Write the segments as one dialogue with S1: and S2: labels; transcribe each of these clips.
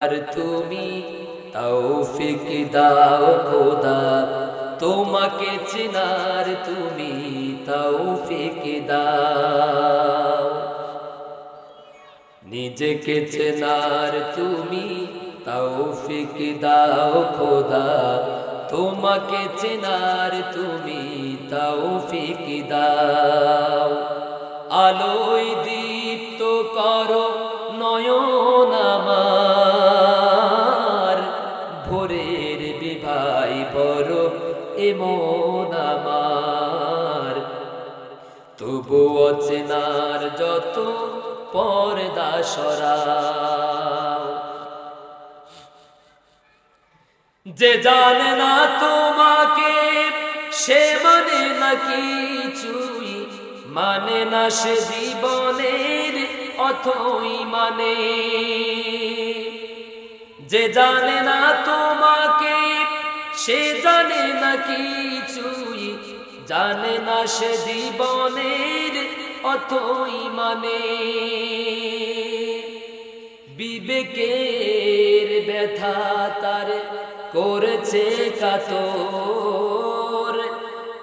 S1: আর তুমি তৌফিক দাও খোদা, তোমাকে চেনার তুমি তৌফিক দাও। নিজেকে চেনার তুমি তৌফিক দাও খোদা, তোমাকে চেনার তুমি তৌফিক দাও। আলোয় দীপ্ত করো নয়ন বড় এমন আমার। তবুও চেনার যত পর্দা সরাও। যে জানে না তোমাকে, সে মানে না কিছুই। মানে না সে জীবনের, অথই মানে। যে জানে না তোমাকে সে জানে না কিছুই, জানে না সে জীবনের অথই মানে। বিবেকের ব্যথা তার করেছে কাতর।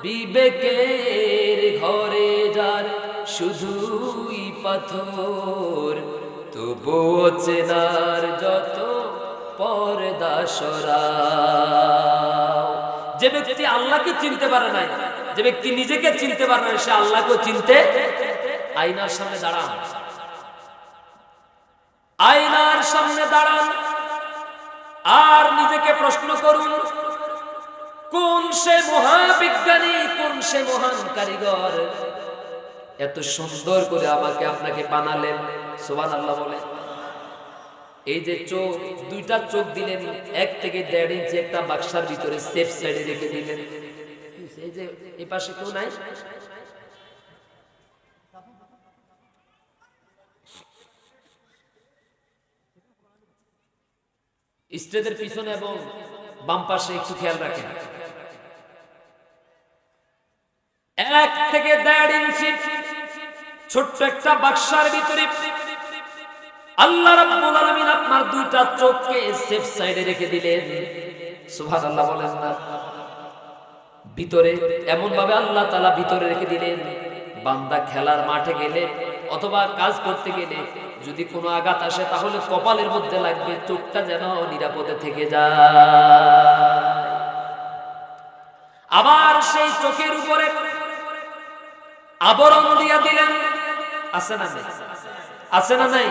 S1: বিবেকের ঘরে যার শুধুই পাথর, তবুও চেনার যত পর্দা সরাও যে আল্লাহকে চিনতে পারে নাই, যে ব্যক্তি নিজেকে চিনতে পারে না সে আল্লাহকে চিনতে আইনার সামনে দাঁড়ান। আয়নার সামনে দাঁড়ান আর নিজেকে প্রশ্ন করুন, কোন সে মহাবিজ্ঞানী, কোন সে মহান কারিগর? এত সুন্দর করে আমাকে আপনাকে বানালেন সোহান আল্লাহ বলে এই যে চোখ, দুইটা চোখ দিলেন, এক থেকে দেড় ইঞ্চি একটা বাক্সার ভিতরে সেফ সাইডে রেখে দিলেন। এই যে এই পাশে কেউ নাই? স্টেজের পিছনে এবং বাম পাশে একটু খেয়াল রাখেন। এক থেকে দেড় ইঞ্চি ছোট্ট একটা বাক্সার ভিতরে আল্লাহ রাব্বুল আলামিন আপনার দুইটা চোখকে সেফ সাইডে রেখে দিলেন। সুবহানাল্লাহ বলেন না। ভিতরে এমন ভাবে আল্লাহ তাআলা ভিতরে রেখে দিলেন। বান্দা খেলার মাঠে গেলে অথবা কাজ করতে গেলে যদি কোনো আঘাত আসে তাহলে কপালের মধ্যে লাগবে চোখটা যেন নিরাপদে থেকে যায়। আবার সেই চোখের উপরে আবরণ দিয়া দিলেন। আছে না নাই? আছে না নাই?